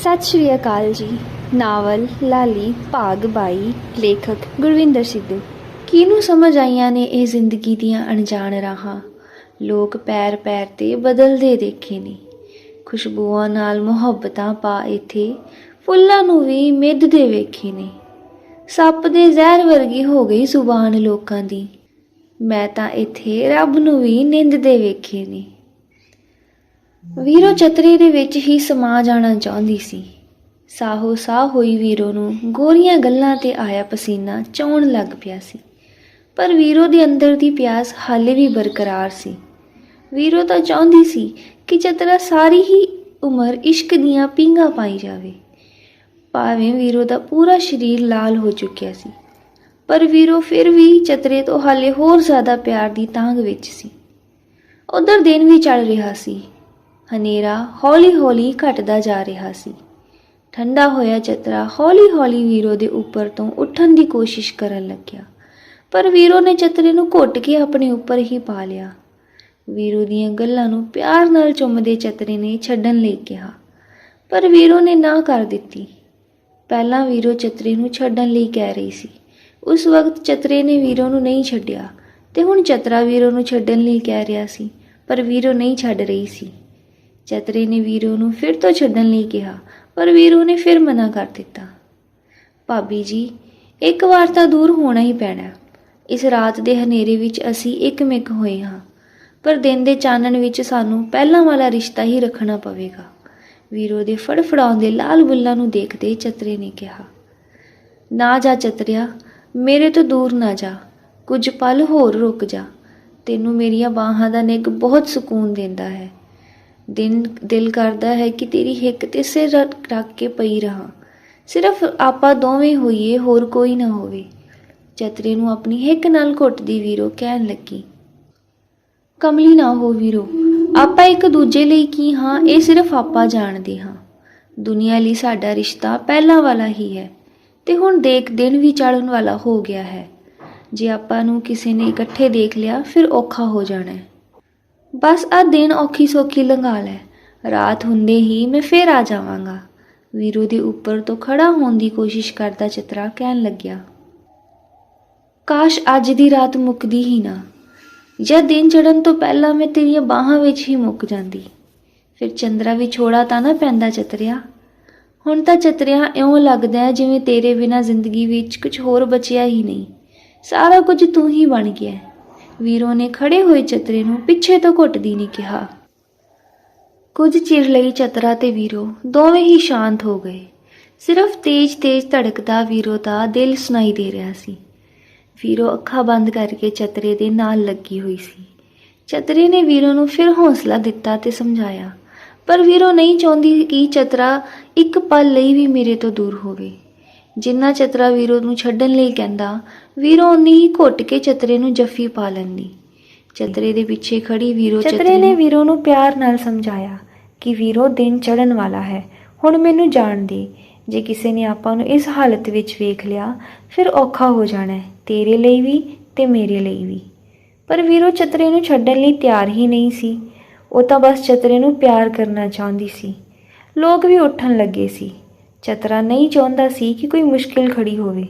ਸਤਿ ਸ਼੍ਰੀ ਅਕਾਲ ਜੀ। ਨਾਵਲ, ਲਾਲੀ, ਭਾਗ 22 ਲੇਖਕ ਗੁਰਵਿੰਦਰ ਸਿੱਧੂ। ਕਿਹਨੂੰ ਸਮਝ ਆਈਆਂ ਨੇ ਇਹ ਜ਼ਿੰਦਗੀ ਦੀਆਂ ਅਣਜਾਣ ਰਾਹਾਂ? ਲੋਕ ਪੈਰ ਪੈਰ ਤੇ ਬਦਲਦੇ ਦੇਖੇ ਨੇ। ਖੁਸ਼ਬੂਆਂ ਨਾਲ ਮੁਹੱਬਤਾਂ ਪਾ ਇੱਥੇ, ਫੁੱਲਾਂ ਨੂੰ ਵੀ ਮਿੱਧਦੇ ਵੇਖੇ ਨੇ। ਸੱਪ ਦੇ ਜ਼ਹਿਰ ਵਰਗੀ ਹੋ ਗਈ ਜ਼ੁਬਾਨ ਲੋਕਾਂ ਦੀ। ਮੈਂ ਤਾਂ ਇੱਥੇ ਰੱਬ ਨੂੰ ਵੀ ਨਿੰਦਦੇ ਵੇਖੇ ਨੇ। ਵੀਰੋ ਚਤਰੀ ਦੇ ਵਿੱਚ ਹੀ ਸਮਾ ਜਾਣਾ ਚਾਹੁੰਦੀ ਸੀ। ਸਾਹੋ ਸਾਹ ਹੋਈ ਵੀਰੋ ਨੂੰ ਗੋਰੀਆਂ ਗੱਲਾਂ ਤੇ ਆਇਆ ਪਸੀਨਾ ਚੌਣ ਲੱਗ ਪਿਆ ਸੀ। ਪਰ ਵੀਰੋ ਦੇ ਅੰਦਰ ਦੀ ਪਿਆਸ ਹਾਲੇ ਵੀ ਬਰਕਰਾਰ ਸੀ। ਵੀਰੋ ਤਾਂ ਚਾਹੁੰਦੀ ਸੀ ਕਿ ਚਤਰਾ ਸਾਰੀ ਹੀ ਉਮਰ ਇਸ਼ਕ ਦੀਆਂ ਪੀਂਘਾਂ ਪਾਈ ਜਾਵੇ। ਭਾਵੇਂ ਵੀਰੋ ਦਾ ਪੂਰਾ ਸਰੀਰ ਲਾਲ ਹੋ ਚੁੱਕਿਆ ਸੀ, ਪਰ ਵੀਰੋ ਫਿਰ ਵੀ ਚਤਰੇ ਤੋਂ ਹਾਲੇ ਹੋਰ ਜ਼ਿਆਦਾ ਪਿਆਰ ਦੀ ਤਾਂਘ ਵਿੱਚ ਸੀ। ਉਧਰ ਦਿਨ ਵੀ ਚੱਲ ਰਿਹਾ ਸੀ। ਹਨੇਰਾ ਹੌਲੀ-ਹੌਲੀ ਘਟਦਾ ਜਾ ਰਿਹਾ ਸੀ। ਠੰਡਾ ਹੋਇਆ ਚਤਰਾ ਹੌਲੀ-ਹੌਲੀ ਵੀਰੋ ਦੇ ਉੱਪਰ ਤੋਂ ਉੱਠਣ ਦੀ ਕੋਸ਼ਿਸ਼ ਕਰਨ ਲੱਗਿਆ। ਪਰ ਵੀਰੋ ਨੇ ਚਤਰੇ ਨੂੰ ਘੁੱਟ ਕੇ ਆਪਣੇ ਉੱਪਰ ਹੀ ਪਾ ਲਿਆ। ਵੀਰੋ ਦੀਆਂ ਗੱਲਾਂ ਨੂੰ ਪਿਆਰ ਨਾਲ ਚੁੰਮਦੇ ਚਤਰੇ ਨੇ ਛੱਡਣ ਲਈ ਕਿਹਾ। ਪਰ ਵੀਰੋ ਨੇ ਨਾ ਕਰ ਦਿੱਤੀ। ਪਹਿਲਾਂ ਵੀਰੋ ਚਤਰੇ ਨੂੰ ਛੱਡਣ ਲਈ ਕਹਿ ਰਹੀ ਸੀ। ਉਸ ਵਕਤ ਚਤਰੇ ਨੇ ਵੀਰੋ ਨੂੰ ਨਹੀਂ ਛੱਡਿਆ ਤੇ ਹੁਣ ਚਤਰਾ ਵੀਰੋ ਨੂੰ ਛੱਡਣ ਲਈ ਕਹਿ ਰਿਹਾ ਸੀ, ਪਰ ਵੀਰੋ ਨਹੀਂ ਛੱਡ ਰਹੀ ਸੀ। ਚਤਰੇ ਨੇ ਵੀਰੋ ਨੂੰ ਫਿਰ ਤੋਂ ਛੱਡਣ ਲਈ ਕਿਹਾ, ਪਰ ਵੀਰੋ ਨੇ ਫਿਰ ਮਨਾ ਕਰ ਦਿੱਤਾ। ਭਾਬੀ ਜੀ, ਇੱਕ ਵਾਰ ਤਾਂ ਦੂਰ ਹੋਣਾ ਹੀ ਪੈਣਾ। ਇਸ ਰਾਤ ਦੇ ਹਨੇਰੇ ਵਿੱਚ ਅਸੀਂ ਇੱਕ ਇੱਕਮਿਕ ਹੋਏ ਹਾਂ, ਪਰ ਦਿਨ ਦੇ ਚਾਨਣ ਵਿੱਚ ਸਾਨੂੰ ਪਹਿਲਾਂ ਵਾਲਾ ਰਿਸ਼ਤਾ ਹੀ ਰੱਖਣਾ ਪਵੇਗਾ। ਵੀਰੋ ਦੇ ਫੜਫੜਾਉਂਦੇ ਲਾਲ ਬੁੱਲਾਂ ਨੂੰ ਦੇਖਦੇ ਚਤਰੇ ਨੇ ਕਿਹਾ, ਨਾ ਜਾ ਚਤਰਿਆ, ਮੇਰੇ ਤੋਂ ਦੂਰ ਨਾ ਜਾ। ਕੁਝ ਪਲ ਹੋਰ ਰੁਕ ਜਾ। ਤੈਨੂੰ ਮੇਰੀਆਂ ਬਾਹਾਂ ਦਾ ਨਿੱਘ ਬਹੁਤ ਸਕੂਨ ਦਿੰਦਾ ਹੈ। ਦਿਨ, ਦਿਲ ਕਰਦਾ ਹੈ ਕਿ ਤੇਰੀ ਹਿੱਕ ਤੇ ਸਿਰ ਰੱਖ ਰੱਖ ਕੇ ਪਈ ਰਹਾ। ਸਿਰਫ ਆਪਾਂ ਦੋਵੇਂ ਹੋਈਏ, ਹੋਰ ਕੋਈ ਨਾ ਹੋਵੇ। ਚਤਰੇ ਨੂੰ ਆਪਣੀ ਹਿੱਕ ਨਾਲ ਘੁੱਟਦੀ ਵੀਰੋ ਕਹਿਣ ਲੱਗੀ। ਕਮਲੀ ਨਾ ਹੋ ਵੀਰੋ, ਆਪਾਂ ਇੱਕ ਦੂਜੇ ਲਈ ਕੀ ਹਾਂ, ਇਹ ਸਿਰਫ ਆਪਾਂ ਜਾਣਦੇ ਹਾਂ। ਦੁਨੀਆ ਲਈ ਸਾਡਾ ਰਿਸ਼ਤਾ ਪਹਿਲਾਂ ਵਾਲਾ ਹੀ ਹੈ ਤੇ ਹੁਣ ਦੇਖ ਦਿਨ ਵੀ ਚੜ੍ਹਨ ਵਾਲਾ ਹੋ ਗਿਆ ਹੈ। ਜੇ ਆਪਾਂ ਨੂੰ ਕਿਸੇ ਨੇ ਇਕੱਠੇ ਦੇਖ ਲਿਆ, ਫਿਰ ਔਖਾ ਹੋ ਜਾਣਾ ਹੈ। ਬਸ ਆ ਦਿਨ ਔਖੀ ਸੌਖੀ ਲੰਘਾ ਲੈ। ਰਾਤ ਹੁੰਦੇ ਹੀ ਮੈਂ ਫੇਰ ਆ ਜਾਵਾਂਗਾ। ਵੀਰੂ ਦੇ ਉੱਪਰ ਤੋਂ ਖੜਾ ਹੋਣ ਦੀ ਕੋਸ਼ਿਸ਼ ਕਰਦਾ ਚਤਰਾ ਕਹਿਣ ਲੱਗਿਆ, ਕਾਸ਼ ਅੱਜ ਦੀ ਰਾਤ ਮੁੱਕਦੀ ਹੀ ਨਾ। ਜਾਂ ਦਿਨ ਚੜਨ ਤੋਂ ਪਹਿਲਾਂ ਮੈਂ ਤੇਰੀਆਂ ਬਾਹਾਂ ਵਿੱਚ ਹੀ ਮੁੱਕ ਜਾਂਦੀ। ਫਿਰ ਚੰਦਰਾ ਵੀ ਛੋੜਾ ਤਾਂ ਨਾ ਪੈਂਦਾ ਚਤਰਿਆ। ਹੁਣ ਤਾਂ ਚਤਰਿਆ ਇਉਂ ਲੱਗਦਾ ਹੈ ਜਿਵੇਂ ਤੇਰੇ ਬਿਨਾ ਜ਼ਿੰਦਗੀ ਵਿੱਚ ਕੁਝ ਹੋਰ ਬਚਿਆ ਹੀ ਨਹੀਂ। ਸਾਰਾ ਕੁਝ ਤੂੰ ਹੀ ਬਣ ਗਿਆ। ਵੀਰੋ ਨੇ ਖੜੇ ਹੋਏ ਚਤਰੇ ਨੂੰ ਪਿੱਛੇ ਤੋਂ ਘੁੱਟਦੀ ਨੇ ਕਿਹਾ। ਕੁਝ ਚਿਰ ਲਈ ਚਤਰਾ ਤੇ ਵੀਰੋ ਦੋਵੇਂ ਹੀ ਸ਼ਾਂਤ ਹੋ ਗਏ। ਸਿਰਫ ਤੇਜ਼-ਤੇਜ਼ ਧੜਕਦਾ ਵੀਰੋ ਦਾ ਦਿਲ ਸੁਣਾਈ ਦੇ ਰਿਹਾ ਸੀ। ਵੀਰੋ ਅੱਖਾਂ ਬੰਦ ਕਰਕੇ ਚਤਰੇ ਦੇ ਨਾਲ ਲੱਗੀ ਹੋਈ ਸੀ। ਚਤਰੇ ਨੇ ਵੀਰੋ ਨੂੰ ਫਿਰ ਹੌਸਲਾ ਦਿੱਤਾ ਤੇ ਸਮਝਾਇਆ, ਪਰ ਵੀਰੋ ਨਹੀਂ ਚਾਹੁੰਦੀ ਕਿ ਚਤਰਾ ਇੱਕ ਪਲ ਲਈ ਵੀ ਮੇਰੇ ਤੋਂ ਦੂਰ ਹੋਵੇ। ਜਿੰਨਾ ਚਤਰਾ ਵੀਰੋ ਨੂੰ ਛੱਡਣ ਲਈ ਕਹਿੰਦਾ ਵੀਰੋ ਉਨੀ ਹੀ ਘੁੱਟ ਕੇ ਚਤਰੇ ਨੂੰ ਜੱਫੀ ਪਾ ਲੈਂਦੀ। ਚਤਰੇ ਦੇ ਪਿੱਛੇ ਖੜੀ ਵੀਰੋ ਚਤਰੇ ਨੇ ਵੀਰੋ ਨੂੰ ਪਿਆਰ ਨਾਲ ਸਮਝਾਇਆ ਕਿ ਵੀਰੋ ਦਿਨ ਚੜਨ ਵਾਲਾ ਹੈ। ਹੁਣ ਮੈਨੂੰ ਜਾਣ ਦੇ। ਜੇ ਕਿਸੇ ਨੇ ਆਪਾਂ ਨੂੰ ਇਸ ਹਾਲਤ ਵਿੱਚ ਵੇਖ ਲਿਆ ਫਿਰ ਔਖਾ ਹੋ ਜਾਣਾ ਹੈ ਤੇਰੇ ਲਈ ਵੀ ਤੇ ਮੇਰੇ ਲਈ ਵੀ। ਪਰ ਵੀਰੋ ਚਤਰੇ ਨੂੰ ਛੱਡਣ ਲਈ ਤਿਆਰ ਹੀ ਨਹੀਂ ਸੀ। ਉਹ ਤਾਂ ਬਸ ਚਤਰੇ ਨੂੰ ਪਿਆਰ ਕਰਨਾ ਚਾਹੁੰਦੀ ਸੀ। ਲੋਕ ਵੀ ਉੱਠਣ ਲੱਗੇ ਸੀ। ਚਤਰਾ ਨਹੀਂ ਚਾਹੁੰਦਾ ਸੀ ਕਿ ਕੋਈ ਮੁਸ਼ਕਿਲ ਖੜੀ ਹੋਵੇ,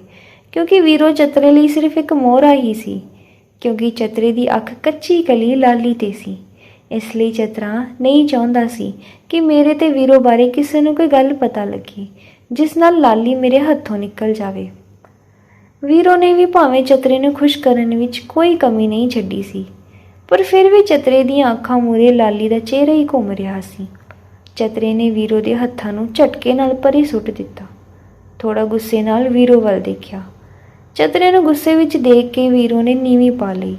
ਕਿਉਂਕਿ ਵੀਰੋ ਚਤਰੇ ਲਈ ਸਿਰਫ ਇੱਕ ਮੋਹਰਾ ਹੀ ਸੀ, ਕਿਉਂਕਿ ਚਤਰੇ ਦੀ ਅੱਖ ਕੱਚੀ ਕਲੀ ਲਾਲੀ ਤੇ ਸੀ। ਇਸ ਲਈ ਚਤਰਾ ਨਹੀਂ ਚਾਹੁੰਦਾ ਸੀ ਕਿ ਮੇਰੇ ਤੇ ਵੀਰੋ ਬਾਰੇ ਕਿਸੇ ਨੂੰ ਕੋਈ ਗੱਲ ਪਤਾ ਲੱਗੇ, ਜਿਸ ਨਾਲ ਲਾਲੀ ਮੇਰੇ ਹੱਥੋਂ ਨਿਕਲ ਜਾਵੇ। ਵੀਰੋ ਨੇ ਵੀ ਭਾਵੇਂ ਚਤਰੇ ਨੂੰ ਖੁਸ਼ ਕਰਨ ਵਿੱਚ ਕੋਈ ਕਮੀ ਨਹੀਂ ਛੱਡੀ ਸੀ, ਪਰ ਫਿਰ ਵੀ ਚਤਰੇ ਦੀਆਂ ਅੱਖਾਂ ਮੂਰੇ ਲਾਲੀ ਦਾ ਚਿਹਰਾ ਹੀ ਘੁੰਮ ਰਿਹਾ ਸੀ। ਚਤਰੇ ਨੇ ਵੀਰੋ ਦੇ ਹੱਥਾਂ ਨੂੰ ਝਟਕੇ ਨਾਲ ਪਰੇ ਸੁੱਟ ਦਿੱਤਾ। ਥੋੜਾ ਗੁੱਸੇ ਨਾਲ ਵੀਰੋ ਵੱਲ ਦੇਖਿਆ। ਚਤਰੇ ਨੂੰ ਗੁੱਸੇ ਵਿੱਚ ਦੇਖ ਕੇ ਵੀਰੋ ਨੇ ਨੀਵੀਂ ਪਾ ਲਈ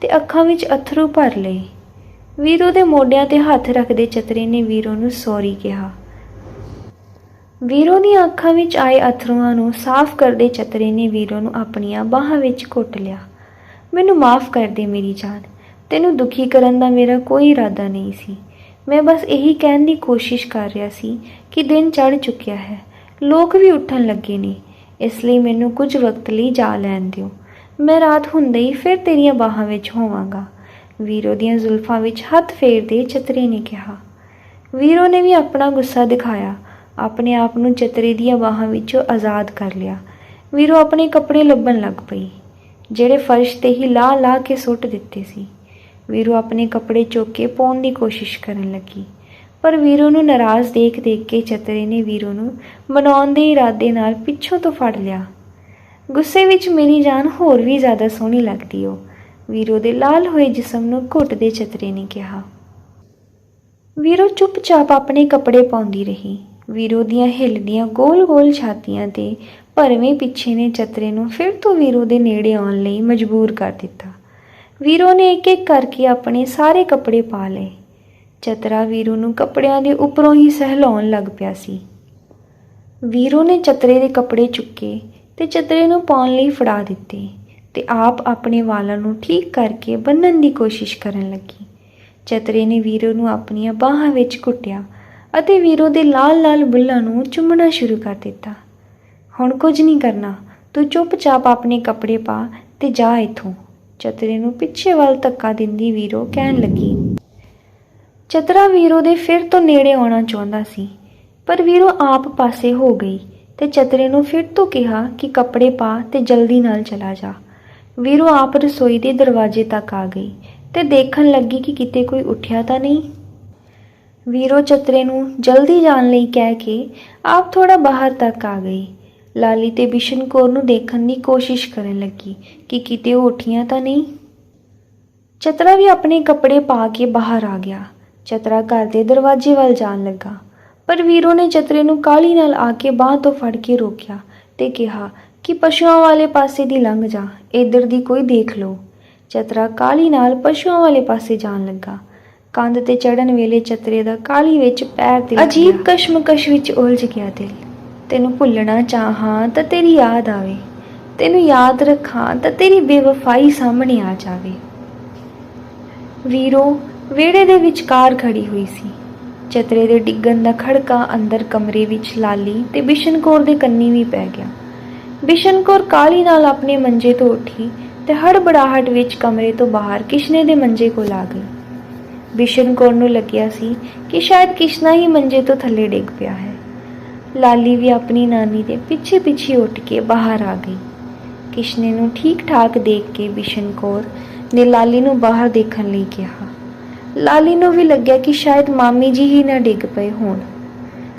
ਤੇ ਅੱਖਾਂ ਵਿੱਚ ਅਥਰੂ ਭਰ ਲਏ। ਵੀਰੋ ਦੇ ਮੋਢਿਆਂ ਤੇ ਹੱਥ ਰੱਖਦੇ ਚਤਰੇ ਨੇ ਵੀਰੋ ਨੂੰ ਸੌਰੀ ਕਿਹਾ। ਵੀਰੋ ਦੀਆਂ ਅੱਖਾਂ ਵਿੱਚ ਆਏ ਅਥਰੂਆਂ ਨੂੰ ਸਾਫ਼ ਕਰਦੇ ਚਤਰੇ ਨੇ ਵੀਰੋ ਨੂੰ ਆਪਣੀਆਂ ਬਾਹਾਂ ਵਿੱਚ ਘੁੱਟ ਲਿਆ। ਮੈਨੂੰ ਮਾਫ਼ ਕਰ ਦੇ ਮੇਰੀ ਜਾਨ। ਤੈਨੂੰ ਦੁਖੀ ਕਰਨ ਦਾ ਮੇਰਾ ਕੋਈ ਇਰਾਦਾ ਨਹੀਂ ਸੀ। ਮੈਂ ਬਸ ਇਹੀ ਕਹਿਣ ਦੀ ਕੋਸ਼ਿਸ਼ ਕਰ ਰਿਹਾ ਸੀ ਕਿ ਦਿਨ ਚੜ ਚੁੱਕਿਆ ਹੈ। ਲੋਕ ਵੀ ਉੱਠਣ ਲੱਗੇ ਨੇ। ਇਸ ਲਈ ਮੈਨੂੰ ਕੁਝ ਵਕਤ ਲਈ ਜਾ ਲੈਣ ਦਿਓ। ਮੈਂ ਰਾਤ ਹੁੰਦੇ ਹੀ ਫਿਰ ਤੇਰੀਆਂ ਬਾਹਾਂ ਵਿੱਚ ਹੋਵਾਂਗਾ। ਵੀਰੋ ਦੀਆਂ ਜ਼ੁਲਫਾਂ ਵਿੱਚ ਹੱਥ ਫੇਰਦੇ ਚਤਰੇ ਨੇ ਕਿਹਾ। ਵੀਰੋ ਨੇ ਵੀ ਆਪਣਾ ਗੁੱਸਾ ਦਿਖਾਇਆ। ਆਪਣੇ ਆਪ ਨੂੰ ਚਤਰੇ ਦੀਆਂ ਬਾਹਾਂ ਵਿੱਚੋਂ ਆਜ਼ਾਦ ਕਰ ਲਿਆ। ਵੀਰੋ ਆਪਣੇ ਕੱਪੜੇ ਲੱਭਣ ਲੱਗ ਪਈ। ਜਿਹੜੇ ਫਰਸ਼ ਤੇ ਹੀ ਲਾ ਲਾ ਕੇ ਸੁੱਟ ਦਿੱਤੇ ਸੀ। ਵੀਰੋ ਆਪਣੇ ਕੱਪੜੇ ਚੁੱਕ ਕੇ ਪਾਉਣ ਦੀ ਕੋਸ਼ਿਸ਼ ਕਰਨ ਲੱਗੀ। ਪਰ ਵੀਰੋ ਨੂੰ ਨਾਰਾਜ਼ ਦੇਖ ਦੇਖ ਕੇ ਚਤਰੇ ਨੇ ਵੀਰੋ ਨੂੰ ਮਨਾਉਣ ਦੇ ਇਰਾਦੇ ਨਾਲ ਪਿੱਛੋਂ ਤੋਂ ਫੜ ਲਿਆ। ਗੁੱਸੇ ਵਿੱਚ ਮੇਰੀ ਜਾਨ ਹੋਰ ਵੀ ਜ਼ਿਆਦਾ ਸੋਹਣੀ ਲੱਗਦੀ ਓ, ਵੀਰੋ ਦੇ ਲਾਲ ਹੋਏ ਜਿਸਮ ਨੂੰ ਘੁੱਟਦੇ ਚਤਰੇ ਨੇ ਕਿਹਾ। ਵੀਰੋ ਚੁੱਪਚਾਪ ਆਪਣੇ ਕੱਪੜੇ ਪਾਉਂਦੀ ਰਹੀ। ਵੀਰੋ ਦੀਆਂ ਹਿੱਲਦੀਆਂ ਗੋਲ-ਗੋਲ ਛਾਤੀਆਂ ਤੇ ਭਰਵੇਂ ਪਿੱਛੇ ਨੇ ਚਤਰੇ ਨੂੰ ਫਿਰ ਤੋਂ ਵੀਰੋ ਦੇ ਨੇੜੇ ਆਉਣ ਲਈ ਮਜਬੂਰ ਕਰ ਦਿੱਤਾ। ਵੀਰੋ ਨੇ ਇੱਕ ਇੱਕ ਕਰਕੇ ਆਪਣੇ ਸਾਰੇ ਕੱਪੜੇ ਪਾ ਲਏ। ਚਤਰਾ ਵੀਰੋ ਨੂੰ ਕੱਪੜਿਆਂ ਦੇ ਉੱਪਰੋਂ ਹੀ ਸਹਿਲਾਉਣ ਲੱਗ ਪਿਆ ਸੀ। ਵੀਰੋ ਨੇ ਚਤਰੇ ਦੇ ਕੱਪੜੇ ਚੁੱਕੇ ਤੇ ਚਤਰੇ ਨੂੰ ਪਾਉਣ ਲਈ ਫੜਾ ਦਿੱਤੇ ਤੇ ਆਪ ਆਪਣੇ ਵਾਲਾਂ ਨੂੰ ਠੀਕ ਕਰਕੇ ਬੰਨਣ ਦੀ ਕੋਸ਼ਿਸ਼ ਕਰਨ ਲੱਗੀ। ਚਤਰੇ ਨੇ ਵੀਰੋ ਨੂੰ ਆਪਣੀਆਂ ਬਾਹਾਂ ਵਿੱਚ ਘੁੱਟਿਆ ਅਤੇ ਵੀਰੋ ਦੇ ਲਾਲ-ਲਾਲ ਬੁੱਲਾਂ ਨੂੰ ਚੁੰਮਣਾ ਸ਼ੁਰੂ ਕਰ ਦਿੱਤਾ। ਹੁਣ ਕੁਝ ਨਹੀਂ ਕਰਨਾ, ਤੂੰ ਚੁੱਪਚਾਪ ਆਪਣੇ ਕੱਪੜੇ ਪਾ ਤੇ ਜਾ ਇੱਥੋਂ। ਚਤਰੇ ਨੂੰ ਪਿੱਛੇ ਵੱਲ ਧੱਕਾ ਦਿੰਦੀ ਵੀਰੋ ਕਹਿਣ ਲੱਗੀ। ਚਤਰਾ ਵੀਰੋ ਦੇ ਫਿਰ ਤੋਂ ਨੇੜੇ ਆਉਣਾ ਚਾਹੁੰਦਾ ਸੀ, ਪਰ ਵੀਰੋ ਆਪ ਪਾਸੇ ਹੋ ਗਈ ਤੇ ਚਤਰੇ ਨੂੰ ਫਿਰ ਤੋਂ ਕਿਹਾ ਕਿ ਕੱਪੜੇ ਪਾ ਤੇ ਜਲਦੀ ਨਾਲ ਚਲਾ ਜਾ। ਵੀਰੋ ਆਪ ਰਸੋਈ ਦੇ ਦਰਵਾਜ਼ੇ ਤੱਕ ਆ ਗਈ ਤੇ ਦੇਖਣ ਲੱਗੀ ਕਿ ਕਿਤੇ ਕੋਈ ਉੱਠਿਆ ਤਾਂ ਨਹੀਂ। ਵੀਰੋ ਚਤਰੇ ਨੂੰ ਜਲਦੀ ਜਾਣ ਲਈ ਕਹਿ ਕੇ ਆਪ ਥੋੜਾ ਬਾਹਰ ਤੱਕ ਆ ਗਈ। ਲਾਲੀ ਤੇ ਬਿਸ਼ਨ ਕੌਰ ਨੂੰ ਦੇਖਣ ਦੀ ਕੋਸ਼ਿਸ਼ ਕਰਨ ਲੱਗੀ ਕਿ ਕਿਤੇ ਉਹ ਉੱਠੀਆਂ ਤਾਂ ਨਹੀਂ। ਚਤਰਾ ਵੀ ਆਪਣੇ ਕੱਪੜੇ ਪਾ ਕੇ ਬਾਹਰ ਆ ਗਿਆ। ਚਤਰਾ ਘਰ ਦੇ ਦਰਵਾਜ਼ੇ ਵੱਲ ਜਾਣ ਲੱਗਾ। ਪਰ ਵੀਰੋ ਨੇ ਚਤਰੇ ਨੂੰ ਕਾਲੀ ਨਾਲ ਆ ਕੇ ਬਾਹ ਤੋਂ ਫੜ ਕੇ ਰੋਕਿਆ ਤੇ ਕਿਹਾ ਕਿ ਪਸ਼ੂਆਂ ਵਾਲੇ ਪਾਸੇ ਦੀ ਲੰਘ ਜਾ, ਇੱਧਰ ਦੀ ਕੋਈ ਦੇਖ ਲਓ। ਚਤਰਾ ਕਾਲੀ ਨਾਲ ਪਸ਼ੂਆਂ ਵਾਲੇ ਪਾਸੇ ਜਾਣ ਲੱਗਾ। ਕੰਧ ਤੇ ਚੜਨ ਵੇਲੇ ਚਤਰੇ ਦਾ ਕਾਲੀ ਵਿੱਚ ਪੈਰ ਤੇ ਅਜੀਬ ਕਸ਼ਮਕਸ਼ ਵਿੱਚ ਉਲਝ ਗਿਆ ਦਿਲ। ਤੈਨੂੰ ਭੁੱਲਣਾ ਚਾਹਾਂ ਤਾਂ ਤੇਰੀ ਯਾਦ ਆਵੇ। ਤੈਨੂੰ ਯਾਦ ਰੱਖਾਂ ਤਾਂ ਤੇਰੀ ਬੇਵਫਾਈ ਸਾਹਮਣੇ ਆ ਜਾਵੇ। ਵੀਰੋ, ਵਿਹੜੇ ਦੇ ਵਿਚਕਾਰ ਖੜੀ ਹੋਈ ਸੀ। ਚਤਰੇ ਦੇ ਡਿੱਗਣ ਦਾ ਖੜਕਾ ਅੰਦਰ ਕਮਰੇ ਵਿੱਚ ਲਾਲੀ ਤੇ ਬਿਸ਼ਨ ਕੌਰ ਦੇ ਕੰਨੀ ਵੀ ਪੈ ਗਿਆ। ਬਿਸ਼ਨ ਕੌਰ ਕਾਲੀ ਨਾਲ ਆਪਣੇ ਮੰਜੇ ਤੋਂ ਉੱਠੀ ਤੇ ਹੜਬੜਾਹਟ ਵਿੱਚ ਕਮਰੇ ਤੋਂ ਬਾਹਰ ਕਿਸ਼ਨੇ ਦੇ ਮੰਜੇ ਕੋਲ ਆ ਗਈ। ਬਿਸ਼ਨ ਕੌਰ ਨੂੰ ਲੱਗਿਆ ਸੀ ਕਿ ਸ਼ਾਇਦ ਕਿਸ਼ਨਾ ਹੀ ਮੰਜੇ ਤੋਂ ਥੱਲੇ ਡਿੱਗ ਪਿਆ ਹੈ। ਲਾਲੀ ਵੀ ਆਪਣੀ ਨਾਨੀ ਦੇ ਪਿੱਛੇ ਪਿੱਛੇ ਉੱਠ ਕੇ ਬਾਹਰ ਆ ਗਈ। ਕਿਸ਼ਨੇ ਨੂੰ ਠੀਕ ਠਾਕ ਦੇਖ ਕੇ ਬਿਸ਼ਨ ਕੌਰ ਨੇ ਲਾਲੀ ਨੂੰ ਬਾਹਰ ਦੇਖਣ ਲਈ ਕਿਹਾ। ਲਾਲੀ ਨੂੰ ਵੀ ਲੱਗਿਆ ਕਿ ਸ਼ਾਇਦ ਮਾਮੀ ਜੀ ਹੀ ਨਾ ਡਿੱਗ ਪਏ ਹੋਣ।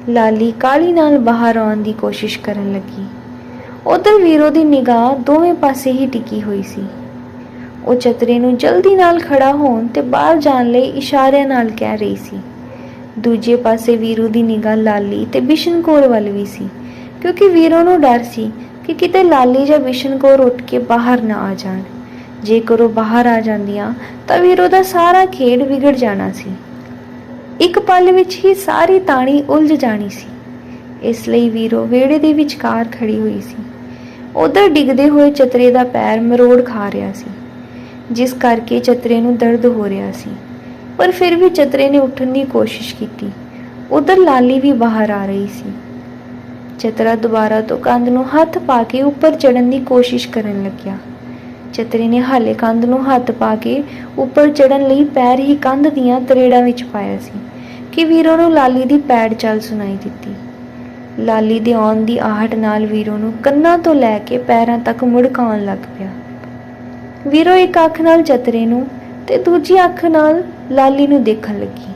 ਲਾਲੀ ਕਾਲੀ ਨਾਲ ਬਾਹਰ ਆਉਣ ਦੀ ਕੋਸ਼ਿਸ਼ ਕਰਨ ਲੱਗੀ। ਉਧਰ ਵੀਰੋ ਦੀ ਨਿਗਾਹ ਦੋਵੇਂ ਪਾਸੇ ਹੀ ਟਿਕੀ ਹੋਈ ਸੀ। ਉਹ ਚਤਰੇ ਨੂੰ ਜਲਦੀ ਨਾਲ ਖੜਾ ਹੋਣ ਤੇ ਬਾਹਰ ਜਾਣ ਲਈ ਇਸ਼ਾਰਿਆਂ ਨਾਲ ਕਹਿ ਰਹੀ ਸੀ ਦੂਜੇ ਪਾਸੇ ਵੀਰੂ ਦੀ ਨਿਗਾਹ ਲਾਲੀ ਤੇ ਬਿਸ਼ਨ ਕੌਰ ਵੱਲ ਵੀ ਸੀ। ਕਿਉਂਕਿ ਵੀਰੋ ਨੂੰ ਡਰ ਸੀ ਕਿ ਕਿਤੇ ਲਾਲੀ ਜਾਂ ਬਿਸ਼ਨ ਕੌਰ ਉੱਠ ਕੇ ਬਾਹਰ ਨਾ ਆ ਜਾਣ। ਜੇਕਰ ਉਹ ਬਾਹਰ ਆ ਜਾਂਦੀਆਂ ਤਾਂ ਵੀਰੋ ਦਾ ਸਾਰਾ ਖੇਡ ਵਿਗੜ ਜਾਣਾ ਸੀ। ਇੱਕ ਪਲ ਵਿੱਚ ਹੀ ਸਾਰੀ ਤਾਣੀ ਉਲਝ ਜਾਣੀ ਸੀ। ਇਸ ਲਈ ਵੀਰੋ ਵਿਹੜੇ ਦੇ ਵਿਚਕਾਰ ਖੜੀ ਹੋਈ ਸੀ। ਉਧਰ ਡਿੱਗਦੇ ਹੋਏ ਚਤਰੇ ਦਾ ਪੈਰ ਮਰੋੜ ਖਾ ਰਿਹਾ ਸੀ, ਜਿਸ ਕਰਕੇ ਚਤਰੇ ਨੂੰ ਦਰਦ ਹੋ ਰਿਹਾ ਸੀ। ਪਰ ਫਿਰ ਵੀ ਚਤਰੇ ਨੇ ਉੱਠਣ ਦੀ ਕੋਸ਼ਿਸ਼ ਕੀਤੀ। ਉਧਰ ਲਾਲੀ ਵੀ ਬਾਹਰ ਆ ਰਹੀ ਸੀ। ਚਤਰਾ ਦੁਬਾਰਾ ਤੋਂ ਕੰਧ ਨੂੰ ਹੱਥ ਪਾ ਕੇ ਉੱਪਰ ਚੜਨ ਦੀ ਕੋਸ਼ਿਸ਼ ਕਰਨ ਲੱਗਿਆ। ਚਤਰੇ ਨੇ ਹਾਲੇ ਕੰਧ ਨੂੰ ਹੱਥ ਪਾ ਕੇ ਉੱਪਰ ਚੜਨ ਲਈ ਪੈਰ ਹੀ ਕੰਧ ਦੀਆਂ ਤਰੇੜਾਂ ਵਿੱਚ ਪਾਇਆ ਸੀ ਕਿ ਵੀਰੋ ਨੂੰ ਲਾਲੀ ਦੀ ਪੈੜ ਚੱਲ ਸੁਣਾਈ ਦਿੱਤੀ। ਲਾਲੀ ਦੇ ਆਉਣ ਦੀ ਆਹਟ ਨਾਲ ਵੀਰੋ ਨੂੰ ਕੰਨਾਂ ਤੋਂ ਲੈ ਕੇ ਪੈਰਾਂ ਤੱਕ ਮੁੜਕਾਉਣ ਲੱਗ ਪਿਆ। ਵੀਰੋ ਇੱਕ ਅੱਖ ਨਾਲ ਚਤਰੇ ਨੂੰ ਤੇ ਦੂਜੀ ਅੱਖ ਨਾਲ ਲਾਲੀ ਨੂੰ ਦੇਖਣ ਲੱਗੀ।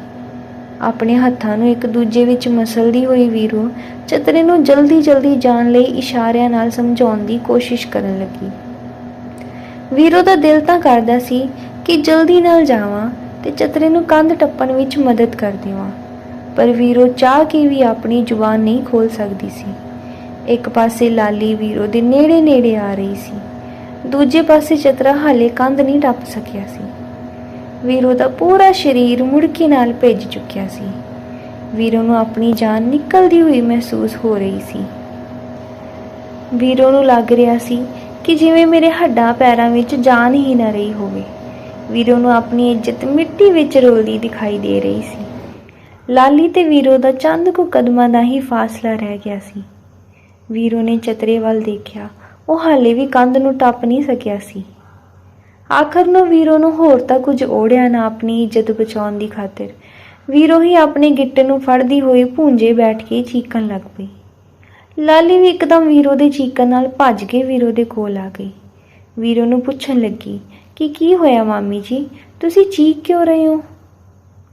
ਆਪਣੇ ਹੱਥਾਂ ਨੂੰ ਇੱਕ ਦੂਜੇ ਵਿੱਚ ਮਸਲਦੀ ਹੋਈ ਵੀਰੋ ਚਤਰੇ ਨੂੰ ਜਲਦੀ-ਜਲਦੀ ਜਾਣ ਲਈ ਇਸ਼ਾਰਿਆਂ ਨਾਲ ਸਮਝਾਉਣ ਦੀ ਕੋਸ਼ਿਸ਼ ਕਰਨ ਲੱਗੀ। ਵੀਰੋ ਦਾ ਦਿਲ ਤਾਂ ਕਰਦਾ ਸੀ ਕਿ ਜਲਦੀ ਨਾਲ ਜਾਵਾਂ ਤੇ ਚਤਰੇ ਨੂੰ ਕੰਧ ਟੱਪਣ ਵਿੱਚ ਮਦਦ ਕਰ ਦੇਵਾਂ, ਪਰ ਵੀਰੋ ਚਾਹ ਕੇ ਵੀ ਆਪਣੀ ਜ਼ੁਬਾਨ ਨਹੀਂ ਖੋਲ ਸਕਦੀ ਸੀ। ਇੱਕ ਪਾਸੇ ਲਾਲੀ ਵੀਰੋ ਦੇ ਨੇੜੇ-ਨੇੜੇ ਆ ਰਹੀ ਸੀ, ਦੂਜੇ ਪਾਸੇ ਚਤਰਾ ਹਾਲੇ ਕੰਧ ਨਹੀਂ ਟੱਪ ਸਕਿਆ ਸੀ। ਵੀਰੋ ਦਾ ਪੂਰਾ ਸਰੀਰ ਮੁੜਕੇ ਨਾਲ ਭਿੱਜ ਚੁੱਕਿਆ ਸੀ। ਵੀਰੋ ਨੂੰ ਆਪਣੀ ਜਾਨ ਨਿਕਲਦੀ ਹੋਈ ਮਹਿਸੂਸ ਹੋ ਰਹੀ ਸੀ। ਵੀਰੋ ਨੂੰ ਲੱਗ ਰਿਹਾ ਸੀ ਕਿ ਜਿਵੇਂ ਮੇਰੇ ਹੱਡਾਂ ਪੈਰਾਂ ਵਿੱਚ ਜਾਨ ਹੀ ਨਾ ਰਹੀ ਹੋਵੇ। ਵੀਰੋ ਨੂੰ ਆਪਣੀ ਇੱਜ਼ਤ ਮਿੱਟੀ ਵਿੱਚ ਰੋਲਦੀ ਦਿਖਾਈ ਦੇ ਰਹੀ ਸੀ। ਲਾਲੀ ਤੇ ਵੀਰੋ ਦਾ ਚੰਦ ਕੁ ਕਦਮਾਂ ਦਾ ਹੀ ਫਾਸਲਾ ਰਹਿ ਗਿਆ ਸੀ। ਵੀਰੋ ਨੇ ਚਤਰੇ ਵੱਲ ਦੇਖਿਆ। ਉਹ ਹਾਲੇ ਵੀ ਕੰਧ ਨੂੰ ਟੱਪ ਨਹੀਂ ਸਕਿਆ ਸੀ। ਆਖਰ ਨੂੰ ਵੀਰੋ ਨੂੰ ਹੋਰ ਤਾਂ ਕੁਝ ਓੜਿਆ ਨਾ ਆਪਣੀ ਇੱਜ਼ਤ ਬਚਾਉਣ ਦੀ ਖਾਤਰ। ਵੀਰੋ ਹੀ ਆਪਣੇ ਗਿੱਟੇ ਨੂੰ ਫੜਦੀ ਹੋਈ ਭੂੰਜੇ ਬੈਠ ਕੇ ਚੀਕਣ ਲੱਗ ਪਈ। ਲਾਲੀ ਵੀ ਇੱਕਦਮ ਵੀਰੋ ਦੇ ਚੀਕਣ ਨਾਲ ਭੱਜ ਕੇ ਵੀਰੋ ਦੇ ਕੋਲ ਆ ਗਈ। ਵੀਰੋ ਨੂੰ ਪੁੱਛਣ ਲੱਗੀ ਕਿ ਕੀ ਹੋਇਆ ਮਾਮੀ ਜੀ? ਤੁਸੀਂ ਚੀਕ ਕਿਉਂ ਰਹੇ ਹੋ?